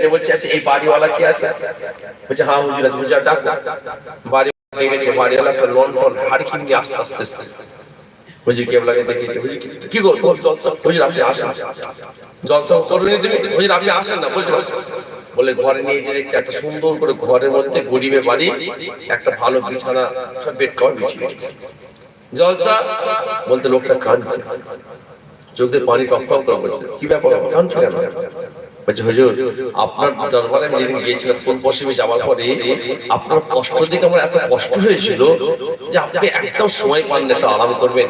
যে বলছে আচ্ছা এই বাড়িওয়ালা কি আছে? বলছে হ্যাঁ ডাক। বাড়ি গেছে? বাড়িওয়ালা লন টন হাড়ি আস্তে আস্তে আস্তে কি গো হুজুর, আপনি আসেন। করবেন তুমি আপনি আসেন না। বলে ঘরে নিয়ে যে দেখছে একটা সুন্দর করে ঘরের মধ্যে গরিবের বাড়ি, একটা ভালো বিছানা, সব বেড কভার বিছিয়ে জলসা বলতে লোকটা কাঁদছে। চোখ দিয়ে পানি টপ টপ করে। কি ব্যাপার কাঁদছো কেন? আপনার দরবারে আমি যেদিন গিয়েছিলাম কোন পশ্চিমে যাওয়ার পরে আপনার কষ্ট দেখে আমার এত কষ্ট হয়েছিল যে আপনি একদম সময় পান না আরাম করবেন।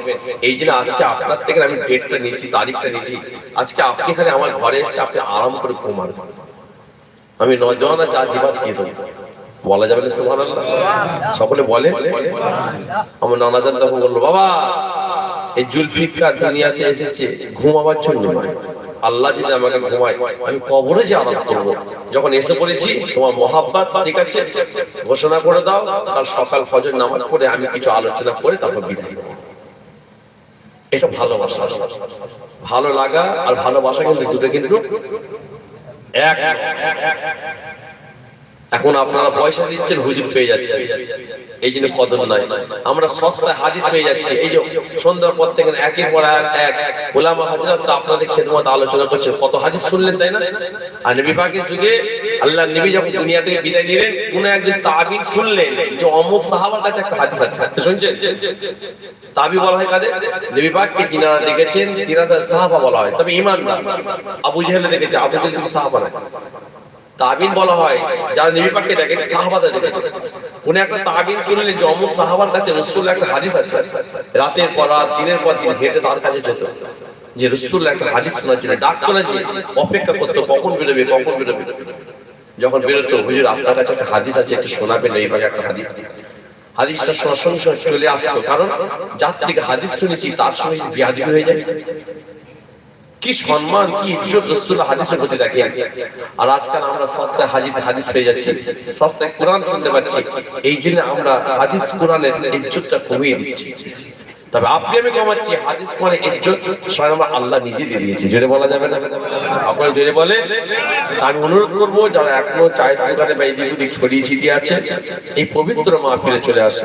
এই জন্য আজকে আপনার থেকে আমি ডেটটা নিয়েছি, তারিখটা নিয়েছি। আজকে আপনি এখানে আমার ঘরে এসে আপনি আরাম করে ঘুমান আমি নজওয়ানা চা জিবার দিয়ে দেবো। বলা যাবে না সুবহান সকলে বলে? আমার নানাজান তখন বলল, বাবা, এই জুলফিকার দুনিয়াতে এসেছে, ঘুমাবার জন্য নয়। আল্লাহ যদি আমাকে ঘুমায়, আমি কবরে যে আরাম করব। যখন এসে পড়েছি, তোমার মহাব্বাত, ঠিক আছে? ঘোষণা করে দাও, কাল সকাল ফজর নামাজ পড়ে আমি কিছু আলোচনা করে তারপর বিদায় নেব। এটা ভালোবাসা। ভালো লাগা আর ভালোবাসা কিন্তু দুটো কিন্তু এক। এখন আপনারা পয়সা দিচ্ছেন, হুজুর পেয়ে যাচ্ছে এই জন্য কদর নাই। আমরা সস্তায় হাদিস পেয়ে যাচ্ছি। এই যে সন্ধ্যার পর থেকে একের পর এক এক ওলামা হাজরাত আপনাদের খেদমত আলোচনা করছেন। কত হাদিস শুনলেন, তাই না? আর নবী পাকের যুগে আল্লাহ নবী যখন দুনিয়া থেকে বিদায় নিলেন, কোন একজন তাবিন শুনলেন যে অমুক সাহাবার কাছে একটা হাদিস আছে। শুনছেন? তাবি বলা হয় কাদের? নবী পাককে যিনারা দেখেছেন তিনারা সাহাবা বলা হয়। তবে ইমানদার। আবু জাহেল দেখেছে, আবু জাহেল সাহাবা না তাবিন বলা হয়, যারা নবী পাককে দেখেন সাহাবাদের দেখেছে। কোন একটা তাবিন শুনলেন যে অমুক সাহাবার কাছে রসুল একটা হাদিস আছে। রাতের পর রাত, দিনের পর দিন হেঁটে তার কাছে যেত। যে রসুল একটা হাদিস শোনার জন্য ডাকতো না যে অপেক্ষা করতো, কখন বেরোবে কখন বেরোবে। যখন বেরোতো, হুজুর, আপনার কাছে একটা হাদিস আছে, একটু শোনাবেন এই ভাগে একটা হাদিস। হাদিসটা সঙ্গে চলে আসতো। কারণ যার থেকে হাদিস শুনেছি, তার সঙ্গে বিয়াদি হয়ে যায়। কি সম্মান, কি ইজ্জত রসুল হাদিসের প্রতি দেখেন আর আজকাল আমরা সস্তায় হাজির হাদিস পেয়ে যাচ্ছি। সস্তায় কোরআন শুনতে পাচ্ছি। এই জন্য আমরা হাদিস কোরআনের ইজ্জতটা কমিয়ে দিচ্ছি। তবে আপনি আমি কমাচ্ছি, হাদিস কোরআনে ইজ্জত স্বয়ং আল্লাহ নিজে দিয়ে দিয়েছে। জোরে বলা যাবে না? আপনারা জোরে বলে? আমি অনুরোধ করব, যারা এখনও চায়ের দোকানে বা ওদিক ছড়িয়ে ছিটিয়ে আছে, এই পবিত্র মাহফিলে চলে আসে